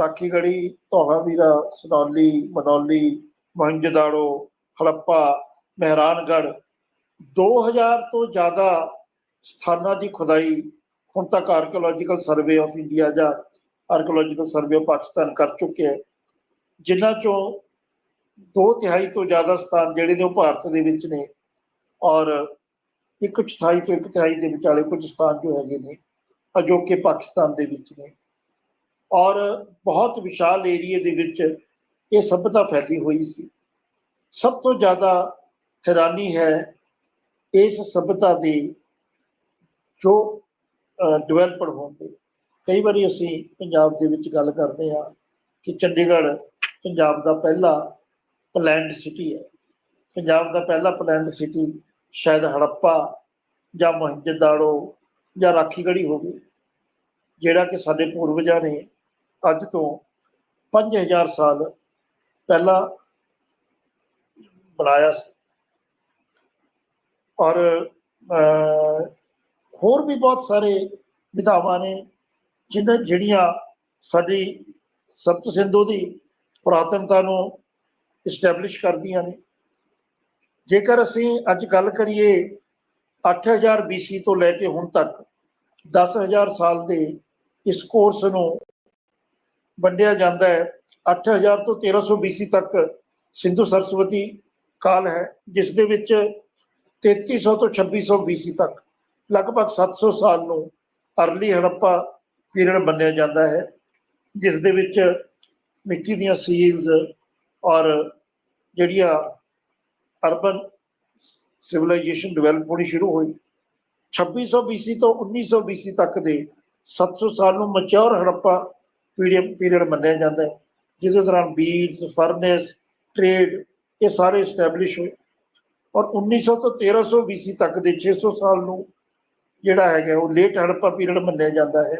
ਰਾਖੀਗੜੀ ਧੋਲਾਵੀਰਾ ਸਨੌਲੀ, ਮਨੌਲੀ, ਮੋਹਿੰਜੋਦਾੜੋ ਹੜੱਪਾ ਮਹਿਰਾਨਗੜ੍ਹ 2000 ਤੋਂ ਜ਼ਿਆਦਾ ਸਥਾਨਾਂ ਦੀ ਖੁਦਾਈ ਹੁਣ ਤੱਕ ਆਰਕੀਓਲੋਜੀਕਲ ਸਰਵੇ ਆਫ ਇੰਡੀਆ ਜਾਂ ਆਰਕੀਓਲੋਜੀਕਲ ਸਰਵੇ ਆਫ ਪਾਕਿਸਤਾਨ ਕਰ ਚੁੱਕਿਆ ਹੈ, ਜਿਨ੍ਹਾਂ ਚੋਂ ਦੋ ਤਿਹਾਈ ਤੋਂ ਜ਼ਿਆਦਾ ਸਥਾਨ ਜਿਹੜੇ ਨੇ ਉਹ ਭਾਰਤ ਦੇ ਵਿੱਚ ਨੇ ਔਰ ਇੱਕ ਚੌਥਾਈ ਤੋਂ ਇੱਕ ਤਿਹਾਈ ਦੇ ਵਿਚਾਲੇ ਕੁਝ ਸਥਾਨ ਜੋ ਹੈਗੇ ਨੇ ਅਜੋਕੇ ਪਾਕਿਸਤਾਨ ਦੇ ਵਿੱਚ ਨੇ। ਔਰ ਬਹੁਤ ਵਿਸ਼ਾਲ ਏਰੀਏ ਦੇ ਵਿੱਚ ਇਹ ਸਭਿਅਤਾ ਫੈਲੀ ਹੋਈ ਸੀ। ਸਭ ਤੋਂ ਜ਼ਿਆਦਾ ਹੈਰਾਨੀ ਹੈ ਇਸ ਸਭਿਅਤਾ ਦੀ ਜੋ ਡਿਵੈਲਪਡ ਹੋਣ ਦੇ ਕਈ ਵਾਰੀ ਅਸੀਂ ਪੰਜਾਬ ਦੇ ਵਿੱਚ ਗੱਲ ਕਰਦੇ ਹਾਂ ਕਿ ਚੰਡੀਗੜ੍ਹ ਪੰਜਾਬ ਦਾ ਪਹਿਲਾ ਪਲੈਨਡ ਸਿਟੀ ਹੈ। ਪੰਜਾਬ ਦਾ ਪਹਿਲਾ ਪਲੈਨਡ ਸਿਟੀ ਸ਼ਾਇਦ ਹੜੱਪਾ ਜਾਂ ਮੋਹਿੰਜੋਦਾੜੋ ਜਾਂ ਰਾਖੀਗੜੀ ਹੋਵੇ ਜਿਹੜਾ ਕਿ ਸਾਡੇ ਪੂਰਵਜਾਂ ਨੇ ਅੱਜ ਤੋਂ 5000 ਸਾਲ ਪਹਿਲਾਂ ਬਣਾਇਆ ਸੀ। ਔਰ ਹੋਰ ਵੀ ਬਹੁਤ ਸਾਰੇ ਵਿਧਾਵਾਂ ਨੇ ਜਿਹਨਾਂ ਜਿਹੜੀਆਂ ਸਾਡੀ ਸਪਤ ਸਿੰਧੂ ਦੀ ਪੁਰਾਤਨਤਾ ਨੂੰ ਇਸਟੈਬਲਿਸ਼ ਕਰਦੀਆਂ ਨੇ। ਜੇਕਰ ਅਸੀਂ ਅੱਜ ਗੱਲ ਕਰੀਏ 8000 BC ਤੋਂ ਲੈ ਕੇ ਹੁਣ ਤੱਕ 10000 ਸਾਲ ਦੇ ਇਸ ਕੋਰਸ ਨੂੰ ਵੰਡਿਆ ਜਾਂਦਾ ਹੈ। 8000 ਤੋਂ 1300 BC ਤੱਕ ਸਿੰਧੂ ਸਰਸਵਤੀ ਕਾਲ ਹੈ, ਜਿਸ ਦੇ ਵਿੱਚ 3300 ਤੋਂ 2600 BC ਤੱਕ ਲਗਭਗ 700 ਸਾਲ ਨੂੰ ਅਰਲੀ ਹੜੱਪਾ ਪੀਰੀਅਡ ਮੰਨਿਆ ਜਾਂਦਾ ਹੈ, ਜਿਸ ਦੇ ਵਿੱਚ ਮਿੱਟੀ ਦੀਆਂ ਸੀਲਸ ਔਰ ਜਿਹੜੀਆਂ ਅਰਬਨ ਸਿਵਲਾਈਜੇਸ਼ਨ ਡਿਵੈਲਪ ਹੋਣੀ ਸ਼ੁਰੂ ਹੋਈ। 2600 BC ਤੋਂ 1900 BC ਤੱਕ ਦੇ 700 ਸਾਲ ਨੂੰ ਮੈਚੁਰ ਹੜੱਪਾ ਪੀਰੀਅਡ ਪੀਰੀਅਡ ਮੰਨਿਆ ਜਾਂਦਾ ਹੈ, ਜਿਹਦੇ ਦੌਰਾਨ ਬੀਡਸ ਫਰਨੈਸ ਟ੍ਰੇਡ ਇਹ ਸਾਰੇ ਸਟੈਬਲਿਸ਼ ਹੋਏ। ਔਰ 1900 ਤੋਂ 1300 BC ਤੱਕ ਦੇ 600 ਸਾਲ ਨੂੰ ਜਿਹੜਾ ਹੈਗਾ ਉਹ ਲੇਟ ਹੜੱਪਾ ਪੀਰੀਅਡ ਮੰਨਿਆ ਜਾਂਦਾ ਹੈ।